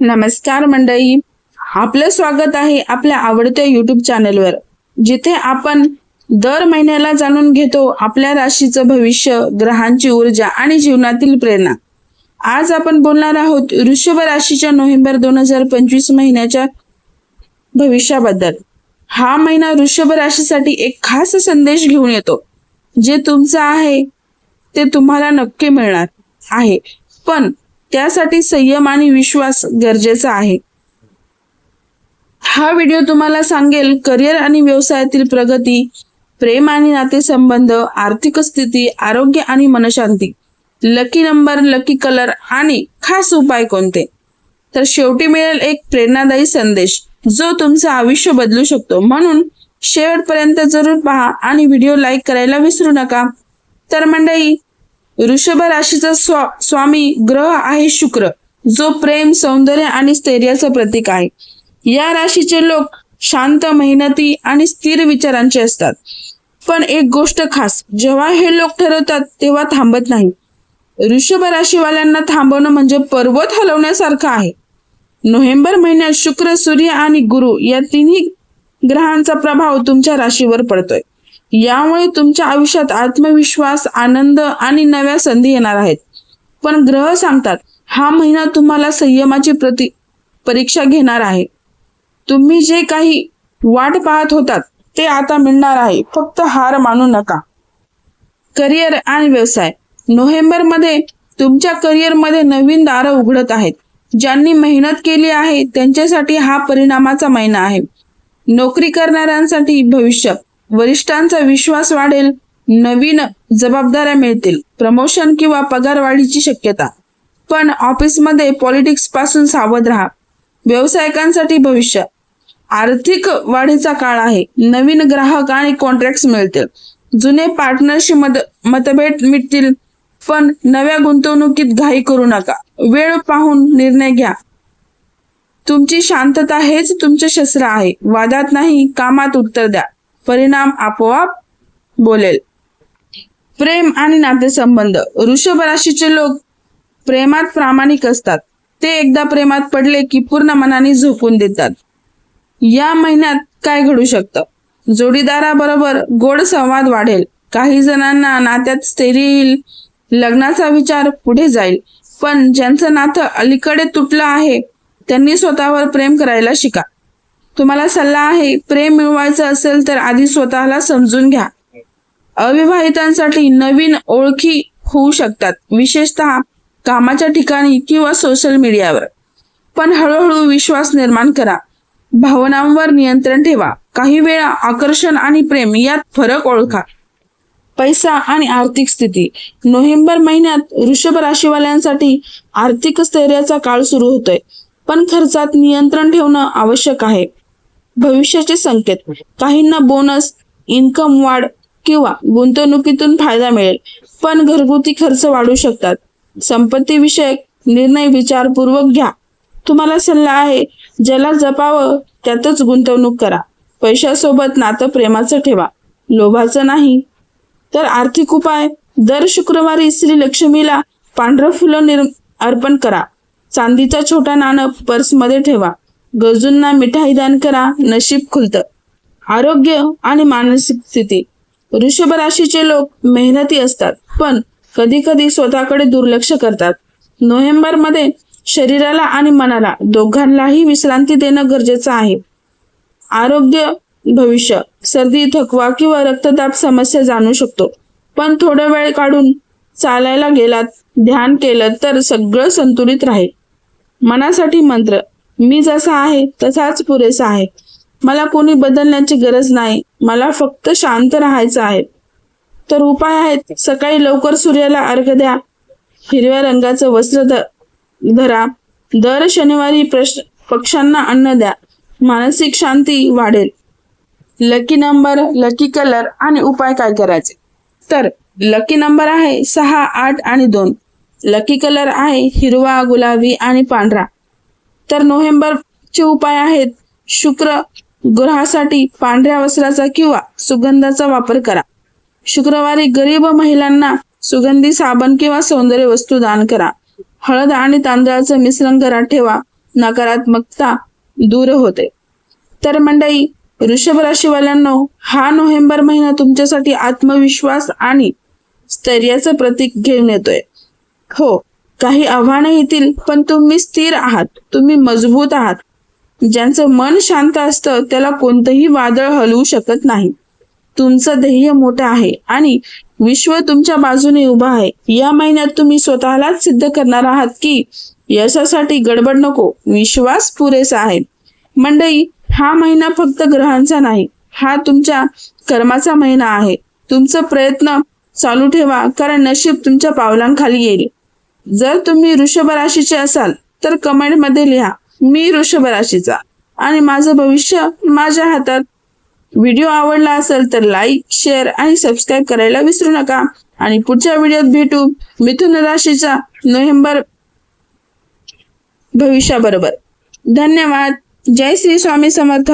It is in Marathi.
नमस्कार मंडळी. आपलं स्वागत आहे आपल्या आवडत्या युट्यूब चॅनलवर जिथे आपण दर महिन्याला जाणून घेतो आपल्या राशीचं भविष्य ग्रहांची ऊर्जा आणि जीवनातील प्रेरणा. आज आपण बोलणार आहोत वृषभ राशीच्या नोव्हेंबर दोन हजार पंचवीस महिन्याच्या भविष्याबद्दल. हा महिना वृषभ राशीसाठी एक खास संदेश घेऊन येतो. जे तुमचं आहे ते तुम्हाला नक्की मिळणार आहे. पण त्यासाठी संयम आणि विश्वास गरजेचा आहे. हा व्हिडिओ तुम्हाला सांगेल करिअर आणि व्यवसायातील प्रगती प्रेम आणि नातेसंबंध आर्थिक स्थिती आरोग्य आणि मनशांती. लकी नंबर लकी कलर आणि खास उपाय कोणते? तर शेवटी मिळेल एक प्रेरणादायी संदेश जो तुमचं आयुष्य बदलू शकतो. म्हणून शेवटपर्यंत जरूर पहा आणि व्हिडिओ लाईक करायला विसरू नका. तर मंडळी वृषभ राशीचा स्वा स्वामी ग्रह आहे शुक्र जो प्रेम सौंदर्य आणि स्थैर्याचं प्रतीक आहे. या राशीचे लोक शांत मेहनती आणि स्थिर विचारांचे असतात. पण एक गोष्ट खास जेव्हा हे लोक ठरवतात तेव्हा थांबत नाही. वृषभ राशीवाल्यांना थांबवणं म्हणजे पर्वत हलवण्यासारखं आहे. नोव्हेंबर महिन्यात शुक्र सूर्य आणि गुरु या तिन्ही ग्रहांचा प्रभाव तुमच्या राशीवर पडतोय. यामुळे तुमच्या आयुष्यात आत्मविश्वास आनंद आणि नव्या संधी येणार आहेत. पण ग्रह सांगतात हा महिना तुम्हाला संयमाची प्रति परीक्षा घेणार आहे. तुम्ही जे काही वाट पाहत होतात ते आता मिळणार आहे. फक्त हार मानू नका. करिअर आणि व्यवसाय. नोव्हेंबरमध्ये तुमच्या करिअरमध्ये नवीन दारं उघडत आहेत. ज्यांनी मेहनत केली आहे त्यांच्यासाठी हा परिणामाचा महिना आहे. नोकरी करणाऱ्यांसाठी भविष्य. वरिष्ठांचा विश्वास वाढेल नवीन जबाबदाऱ्या मिळतील. प्रमोशन किंवा पगारवाढीची शक्यता. पण ऑफिसमध्ये पॉलिटिक्सपासून सावध राहा. व्यावसायिकांसाठी भविष्य. आर्थिक वाढीचा काळ आहे. नवीन ग्राहक आणि कॉन्ट्रॅक्ट मिळतील. जुने पार्टनरशी मत मतभेद मिटतील. पण नव्या गुंतवणुकीत घाई करू नका. वेळ पाहून निर्णय घ्या. तुमची शांतता हेच तुमचे शस्त्र आहे. वादात नाही कामात उत्तर द्या. परिणाम आपोआप बोलेल. प्रेम आणि नातेसंबंध वृषभ राशीचे लोक प्रेमात प्रामाणिक असतात. ते एकदा प्रेमात पडले की पूर्ण मनाने झोपून देतात. या महिन्यात काय घडू शकतं? जोडीदाराबरोबर गोड संवाद वाढेल. काही जणांना नात्यात स्थिर येईल लग्नाचा विचार पुढे जाईल. पण ज्यांचं नातं अलीकडे तुटलं आहे त्यांनी स्वतःवर प्रेम करायला शिका. तुम्हाला सल्ला आहे प्रेम मिळवायचं असेल तर आधी स्वतःला समजून घ्या. अविवाहितांसाठी नवीन ओळखी होऊ शकतात विशेषतः कामाच्या ठिकाणी किंवा सोशल मीडियावर पण हळूहळू विश्वास निर्माण करा. भावनांवर नियंत्रण ठेवा. काही वेळा आकर्षण आणि प्रेम यात फरक ओळखा. पैसा आणि आर्थिक स्थिती. नोव्हेंबर महिन्यात वृषभ राशीवाल्यांसाठी आर्थिक स्थैर्याचा काळ सुरू होतोय. पण खर्चात नियंत्रण ठेवणं आवश्यक आहे. भविष्याचे संकेत. काहींना बोनस इन्कम वाढ किंवा गुंतवणुकीतून फायदा मिळेल. पण घरगुती खर्च वाढू शकतात. संपत्ती विषयक निर्णय विचारपूर्वक घ्या. तुम्हाला सल्ला आहे ज्याला जपावं त्यातच गुंतवणूक करा. पैशासोबत नातं प्रेमाचं ठेवा. लोभाचं नाही. तर आर्थिक उपाय दर शुक्रवारी श्री लक्ष्मीला पांढरं फुलं निर अर्पण करा. चांदीचा छोटा नाणं पर्समध्ये ठेवा. गरजूंना मिठाई दान करा नशीब खुलतं. आरोग्य आणि मानसिक स्थिती. वृषभ राशीचे लोक मेहनती असतात पण कधी कधी स्वतःकडे दुर्लक्ष करतात. नोव्हेंबरमध्ये शरीराला आणि मनाला दोघांनाही विश्रांती देणं गरजेचं आहे. आरोग्य भविष्य. सर्दी थकवा किंवा रक्तदाब समस्या जाणू शकतो. पण थोडा वेळ काढून चालायला गेलात ध्यान केलं तर सगळं संतुलित राहील. मनासाठी मंत्र मी जसा आहे तसाच पुरेसा आहे. मला कोणी बदलण्याची गरज नाही. मला फक्त शांत राहायचं आहे. तर उपाय आहेत. सकाळी लवकर सूर्याला अर्घ द्या. हिरव्या रंगाचं वस्त्र धरा. दर शनिवारी प्रश्न पक्ष्यांना अन्न द्या. मानसिक शांती वाढेल. लकी नंबर लकी कलर आणि उपाय काय करायचे? तर लकी नंबर आहे सहा आठ आणि दोन. लकी कलर आहे हिरवा गुलाबी आणि पांढरा. तर नोव्हेंबरचे उपाय आहेत. शुक्र ग्रहासाठी पांढऱ्या वस्त्राचा किंवा सुगंधाचा वापर करा. शुक्रवारी गरीब महिलांना सुगंधी साबण किंवा सौंदर्य वस्तू दान करा. हळद आणि तांदळाचं मिश्रण घरात ठेवा. नकारात्मकता दूर होते. तर मंडई वृषभ राशीवाल्यांनो हा नोव्हेंबर महिना तुमच्यासाठी आत्मविश्वास आणि स्थैर्याचं प्रतीक घेऊन येतोय. हो काही आव्हानं येतील पण तुम्ही स्थिर आहात. तुम्ही मजबूत आहात. ज्यांचं मन शांत असतं त्याला कोणतंही वादळ हलवू शकत नाही. तुमचं ध्येय मोठं आहे आणि विश्व तुमच्या बाजूने उभं आहे. या महिन्यात तुम्ही स्वतःलाच सिद्ध करणार आहात की यशासाठी गडबड नको विश्वास पुरेसा आहे. मंडई हा महिना फक्त ग्रहांचा नाही हा तुमच्या कर्माचा महिना आहे. तुमचा प्रयत्न चालू ठेवा कारण नशीब तुमच्या पावलांखाली येईल. जर तुम्ही वृषभ राशीचे असाल तर कमेंटमध्ये लिहा मी वृषभ राशीचा आणि माझं भविष्य माझ्या हातात. व्हिडिओ आवडला असेल तर लाईक शेअर आणि सबस्क्राईब करायला विसरू नका. आणि पुढच्या व्हिडिओत भेटू मिथुन राशीचा नोव्हेंबर भविष्याबरोबर. धन्यवाद. जय श्री स्वामी समर्थ.